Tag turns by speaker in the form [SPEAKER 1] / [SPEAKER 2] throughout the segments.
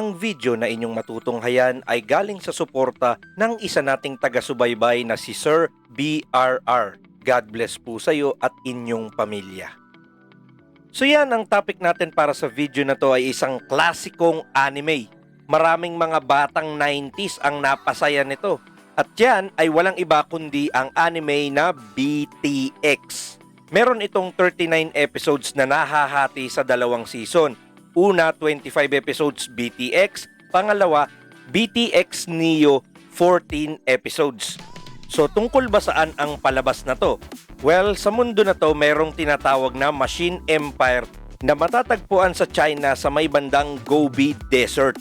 [SPEAKER 1] Ang video na inyong matutunghayan ay galing sa suporta ng isa nating taga-subaybay na si Sir BRR. God bless po sa iyo at inyong pamilya. So yan ang topic natin para sa video na to ay isang klasikong anime. Maraming mga batang 90s ang napasaya nito. At yan ay walang iba kundi ang anime na BTX. Meron itong 39 episodes na nahahati sa dalawang season. Una, 25 episodes BTX. Pangalawa, BTX Neo 14 episodes. So tungkol ba saan ang palabas na to? Well, sa mundo na to merong tinatawag na Machine Empire na matatagpuan sa China sa may bandang Gobi Desert.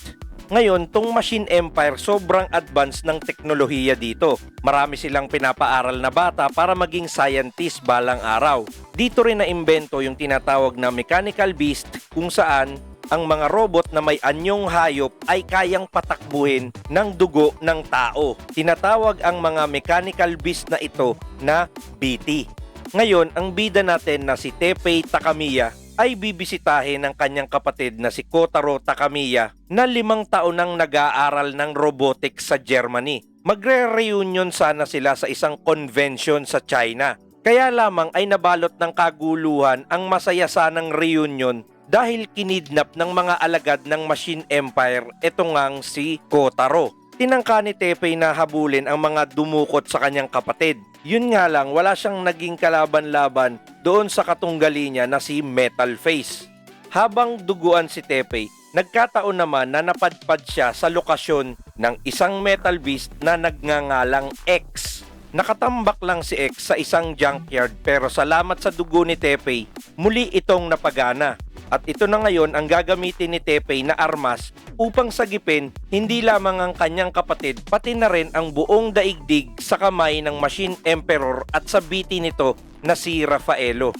[SPEAKER 1] Ngayon, tong Machine Empire sobrang advanced ng teknolohiya dito. Marami silang pinapaaral na bata para maging scientist balang araw. Dito rin na-imbento yung tinatawag na Mechanical Beast kung saan ang mga robot na may anyong hayop ay kayang patakbuhin ng dugo ng tao. Tinatawag ang mga mechanical beast na ito na BT. Ngayon, ang bida natin na si Teppei Takamiya ay bibisitahin ng kanyang kapatid na si Kotaro Takamiya na limang taon nang nag-aaral ng robotics sa Germany. Magre-reunion sana sila sa isang convention sa China. Kaya lamang ay nabalot ng kaguluhan ang masaya sanang reunion dahil kinidnap ng mga alagad ng Machine Empire ito ngang si Kotaro. Tinangka ni Teppei na habulin ang mga dumukot sa kanyang kapatid. Yun nga lang, wala siyang naging kalaban-laban doon sa katunggali niya na si Metal Face. Habang duguan si Teppei, nagkataon naman na napadpad siya sa lokasyon ng isang Metal Beast na nagngangalang X. Nakatambak lang si X sa isang junkyard pero salamat sa dugo ni Teppei, muli itong napagana. At ito na ngayon ang gagamitin ni Teppei na armas upang sagipin hindi lamang ang kanyang kapatid pati na rin ang buong daigdig sa kamay ng Machine Emperor at sa biti nito na si Rafaelo.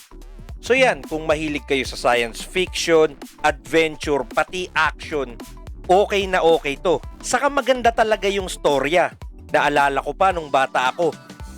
[SPEAKER 1] So yan, kung mahilig kayo sa science fiction, adventure, pati action, okay na okay to. Saka maganda talaga yung storya. Naalala ko pa nung bata ako,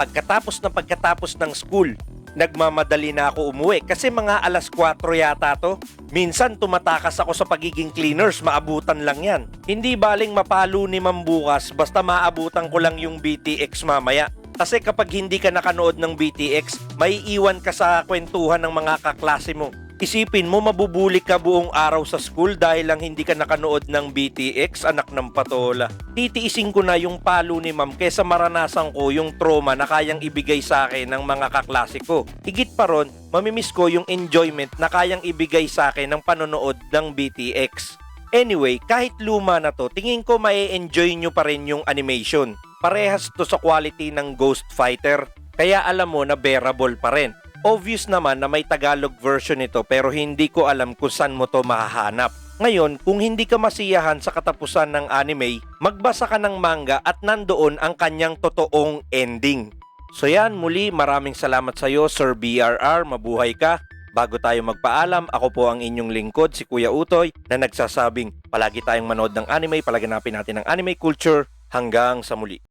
[SPEAKER 1] pagkatapos na pagkatapos ng school, nagmamadali na ako umuwi kasi mga alas 4 yata to. Minsan tumatakas ako sa pagiging cleaners, maabutan lang yan. Hindi baling mapalo ni mambukas basta maabutan ko lang yung BTX mamaya. Kasi kapag hindi ka nakanood ng BTX, may iwan ka sa kwentuhan ng mga kaklase mo. Isipin mo mabubuli ka buong araw sa school dahil lang hindi ka nakanood ng BTX, anak ng patola. Titiisin ko na yung palo ni ma'am kesa maranasan ko yung trauma na kayang ibigay sa akin ng mga kaklase ko. Higit pa ron, mamimiss ko yung enjoyment na kayang ibigay sa akin ng panonood ng BTX. Anyway, kahit luma na to, tingin ko mae-enjoy nyo pa rin yung animation. Parehas to sa quality ng Ghost Fighter, kaya alam mo na bearable pa rin. Obvious naman na may Tagalog version nito pero hindi ko alam kung saan mo to mahahanap. Ngayon, kung hindi ka masiyahan sa katapusan ng anime, magbasa ka ng manga at nandoon ang kanyang totoong ending. So yan, muli maraming salamat sa iyo Sir BRR, mabuhay ka. Bago tayo magpaalam, ako po ang inyong lingkod, si Kuya Utoy, na nagsasabing palagi tayong manood ng anime, palaganapin natin ang anime culture. Hanggang sa muli.